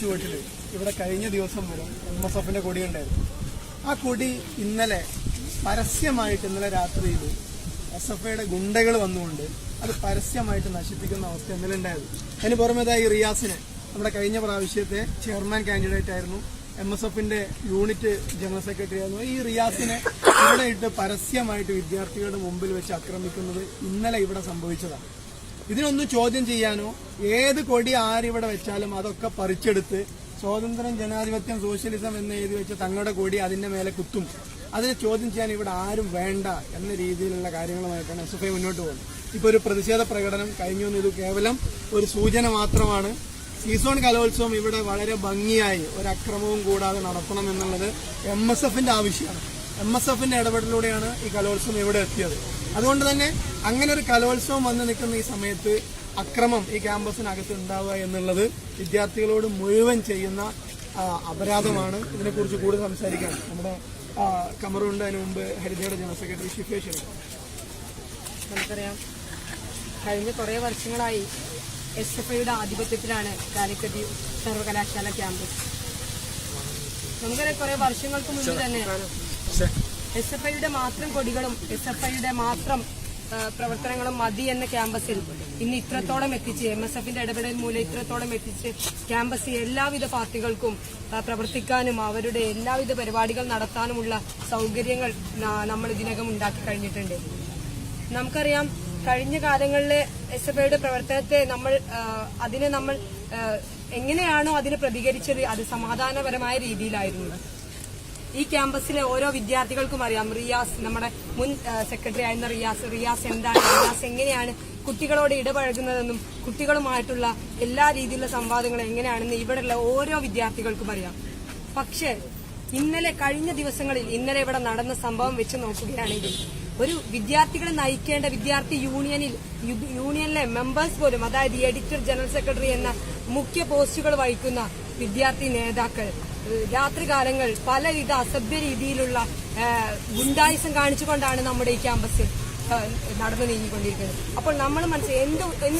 ചുവട്ടിൽ ഇവിടെ കഴിഞ്ഞ ദിവസം വരെ. എം എസ് എഫിന്റെ കൊടി ഉണ്ടായിരുന്നു ആ കൊടി ഇന്നലെ പരസ്യമായിട്ട് ഇന്നലെ രാത്രിയിൽ എസ് എഫ് ഐയുടെ ഗുണ്ടകൾ വന്നുകൊണ്ട് അത് പരസ്യമായിട്ട് നശിപ്പിക്കുന്ന അവസ്ഥ ഇന്നലെ ഉണ്ടായിരുന്നു. അതിന് പുറമേതായി റിയാസിന്. നമ്മുടെ കഴിഞ്ഞ പ്രാവശ്യത്തെ ചെയർമാൻ കാൻഡിഡേറ്റ് ആയിരുന്നു. എം എസ് എഫിന്റെ യൂണിറ്റ് ജനറൽ സെക്രട്ടറി ആയിരുന്നു. ഈ റിയാസിനെ ഇവിടെ ഇട്ട് പരസ്യമായിട്ട് വിദ്യാർത്ഥികളുടെ മുമ്പിൽ വെച്ച് ആക്രമിക്കുന്നത് ഇന്നലെ ഇവിടെ സംഭവിച്ചതാണ്. ഇതിനൊന്നും ചോദ്യം ചെയ്യാനോ? ഏത് കൊടി ആരിവിടെ വെച്ചാലും അതൊക്കെ പറിച്ചെടുത്ത് സ്വാതന്ത്ര്യം ജനാധിപത്യം സോഷ്യലിസം എന്ന് എഴുതി വെച്ച തങ്ങളുടെ കൊടി അതിന്റെ മേലെ കുത്തും. അതിനെ ചോദ്യം ചെയ്യാൻ ഇവിടെ ആരും വേണ്ട എന്ന രീതിയിലുള്ള കാര്യങ്ങളുമായിട്ടാണ് എസ് എഫ് ഐ മുന്നോട്ട് പോകുന്നത്. ഇപ്പൊ ഒരു പ്രതിഷേധ പ്രകടനം കഴിഞ്ഞു ഇത് കേവലം ഒരു സൂചന മാത്രമാണ്. സീസോൺ കലോത്സവം ഇവിടെ വളരെ ഭംഗിയായി ഒരു അക്രമവും കൂടാതെ നടത്തണം എന്നുള്ളത് എം എസ് എഫിന്റെ ആവശ്യമാണ്. എം എസ് എഫിന്റെ ഇടപെടലിലൂടെയാണ് ഈ കലോത്സവം ഇവിടെ എത്തിയത്. അതുകൊണ്ട് തന്നെ അങ്ങനെ ഒരു കലോത്സവം വന്ന് നിൽക്കുന്ന ഈ സമയത്ത് അക്രമം ഈ ക്യാമ്പസിനകത്ത് ഉണ്ടാവുക എന്നുള്ളത് വിദ്യാർത്ഥികളോട് മുഴുവൻ ചെയ്യുന്ന അപരാധമാണ്. ഇതിനെക്കുറിച്ച് കൂടുതൽ സംസാരിക്കാൻ നമ്മുടെ കമറുണ്ടതിന് മുമ്പ് ഹരിതയുടെ ജനറൽ സെക്രട്ടറി ഷിഫേഷ് നമുക്കറിയാം. കഴിഞ്ഞ കുറേ വർഷങ്ങളായി എസ് എഫ് ഐയുടെ ആധിപത്യത്തിലാണ് കാലിക്കറ്റ് സർവകലാശാല ക്യാമ്പസ്. നമുക്കറിയാം കുറെ വർഷങ്ങൾക്ക് മുമ്പ് തന്നെ എസ് എഫ് ഐയുടെ മാത്രം കൊടികളും എസ് എഫ് ഐയുടെ മാത്രം പ്രവർത്തനങ്ങളും മതി എന്ന ക്യാമ്പസിൽ ഇന്ന് ഇത്രത്തോളം എത്തിച്ച് എം എസ് എഫിന്റെ ഇടപെടൽ മൂലം ഇത്രത്തോളം എത്തിച്ച് ക്യാമ്പസിൽ എല്ലാവിധ പാർട്ടികൾക്കും പ്രവർത്തിക്കാനും അവരുടെ എല്ലാവിധ പരിപാടികൾ നടത്താനുമുള്ള സൗകര്യങ്ങൾ നമ്മൾ ഇതിനകം ഉണ്ടാക്കി കഴിഞ്ഞിട്ടുണ്ട്. നമുക്കറിയാം കഴിഞ്ഞ കാലങ്ങളിലെ എസ് എഫ് ഐയുടെ പ്രവർത്തനത്തെ നമ്മൾ അതിനെ നമ്മൾ എങ്ങനെയാണോ അതിന് പ്രതികരിച്ചത് അത് സമാധാനപരമായ രീതിയിലായിരുന്നു. ഈ ക്യാമ്പസിലെ ഓരോ വിദ്യാർത്ഥികൾക്കും അറിയാം. റിയാസ് നമ്മുടെ മുൻ സെക്രട്ടറി ആയിരുന്ന റിയാസ്. റിയാസ് എന്താണ്? റിയാസ് എങ്ങനെയാണ് കുട്ടികളോട് ഇടപഴകുന്നതെന്നും കുട്ടികളുമായിട്ടുള്ള എല്ലാ രീതിയിലുള്ള സംവാദങ്ങളും എങ്ങനെയാണെന്ന് ഇവിടെയുള്ള ഓരോ വിദ്യാർത്ഥികൾക്കും അറിയാം. പക്ഷേ ഇന്നലെ കഴിഞ്ഞ ദിവസങ്ങളിൽ ഇന്നലെ ഇവിടെ നടന്ന സംഭവം വെച്ച് നോക്കുകയാണെങ്കിൽ ഒരു വിദ്യാർത്ഥികളെ നയിക്കേണ്ട വിദ്യാർത്ഥി യൂണിയനിൽ യൂണിയനിലെ മെമ്പേഴ്സ് പോലും അതായത് എഡിറ്റർ ജനറൽ സെക്രട്ടറി എന്ന മുഖ്യ പോസ്റ്റുകൾ വഹിക്കുന്ന വിദ്യാർത്ഥി നേതാക്കൾ. രാത്രികാലങ്ങൾ പലവിധ അസഭ്യ രീതിയിലുള്ള ഗുണ്ടായുസം കാണിച്ചുകൊണ്ടാണ് നമ്മുടെ ഈ ക്യാമ്പസിൽ നടന്നു നീങ്ങിക്കൊണ്ടിരിക്കുന്നത്. അപ്പോൾ നമ്മൾ മനസ്സിൽ എന്ത് എന്ത്